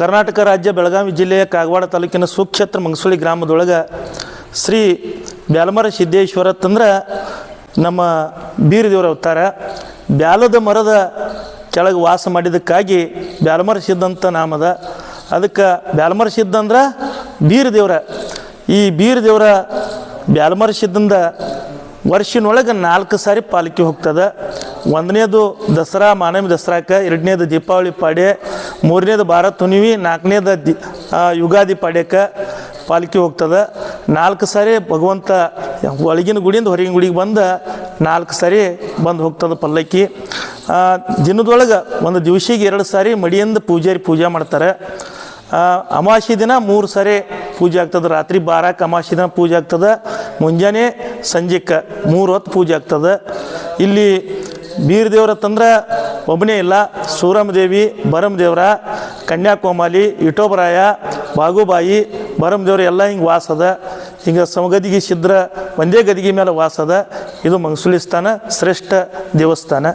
ಕರ್ನಾಟಕ ರಾಜ್ಯ ಬೆಳಗಾವಿ ಜಿಲ್ಲೆಯ ಕಾಗವಾಡ ತಾಲೂಕಿನ ಸುಕ್ಷೇತ್ರ ಮಂಗಸೂಳಿ ಗ್ರಾಮದೊಳಗೆ ಶ್ರೀ ಬ್ಯಾಲಮರ ಸಿದ್ದೇಶ್ವರ ತಂದ್ರೆ ನಮ್ಮ ಬೀರ ದೇವರ ಅವತಾರ, ಬ್ಯಾಲದ ಮರದ ಕೆಳಗೆ ವಾಸ ಮಾಡಿದ್ದಕ್ಕಾಗಿ ಬ್ಯಾಲಮರ ಸಿದ್ಧಂತ ನಾಮದ ಅದಕ್ಕೆ ಬ್ಯಾಲಮರ ಸಿದ್ಧ ಅಂದ್ರೆ ಬೀರ ದೇವರ ಈ ಬೀರ ದೇವರ ಬ್ಯಾಲಮರ ಸಿದ್ಧಂದ ವರ್ಷನೊಳಗೆ ನಾಲ್ಕು ಸಾರಿ ಪಾಲಿಕೆ ಹೋಗ್ತದೆ. ಒಂದನೇದು ದಸರಾ ಮಾನವಿ ದಸರಾಕ, ಎರಡನೇದು ದೀಪಾವಳಿ ಪಾಡ್ಯ ಮೂರನೇದು ಭಾರತ್ ಹುಣಿವಿ ನಾಲ್ಕನೇದು ಯುಗಾದಿ ಪಾಡ್ಯಕ್ಕೆ ಪಾಲಕಿ ಹೋಗ್ತದೆ. ನಾಲ್ಕು ಸಾರಿ ಭಗವಂತ ಒಳಗಿನ ಗುಡಿಯಿಂದ ಹೊರಗಿನ ಗುಡಿಗೆ ಬಂದು ನಾಲ್ಕು ಸಾರಿ ಬಂದು ಹೋಗ್ತದೆ ಪಲ್ಲಕ್ಕಿ. ದಿನದೊಳಗೆ ಒಂದು ದಿವಸಿಗೆ ಎರಡು ಸಾರಿ ಮಡಿಯಿಂದ ಪೂಜಾರಿ ಪೂಜೆ ಮಾಡ್ತಾರೆ. ಅಮಾಸಿ ದಿನ ಮೂರು ಸಾರಿ ಪೂಜೆ ಆಗ್ತದೆ. ರಾತ್ರಿ ಬಾರಕ್ಕೆ ಅಮಾಸಿ ದಿನ ಪೂಜೆ ಆಗ್ತದೆ. ಮುಂಜಾನೆ ಸಂಜೆಕ್ಕೆ ಮೂರು ಹೊತ್ತು ಪೂಜೆ ಆಗ್ತದೆ. ಇಲ್ಲಿ ಬೀರ ದೇವ್ರ ತಂದ್ರೆ ಒಬ್ಬನೇ ಇಲ್ಲ. ಸೂರಮ್ಮ ದೇವಿ ಬರಮ್ ದೇವ್ರ ಕನ್ಯಾಕುಮಾರಿ ಇಟೋಬರಾಯ ಬಾಗುಬಾಯಿ ದೇವ್ರ ಎಲ್ಲ ಹಿಂಗೆ ವಾಸದ ಹಿಂಗೆ ಸಮಗದಿಗೆ ಸಿದ್ರ ಒಂದೇ ಗದಿಗೆ ಮೇಲೆ ವಾಸದ ಇದು ಮಂಗಸುಳಿ ಸ್ಥಾನ, ಶ್ರೇಷ್ಠ ದೇವಸ್ಥಾನ.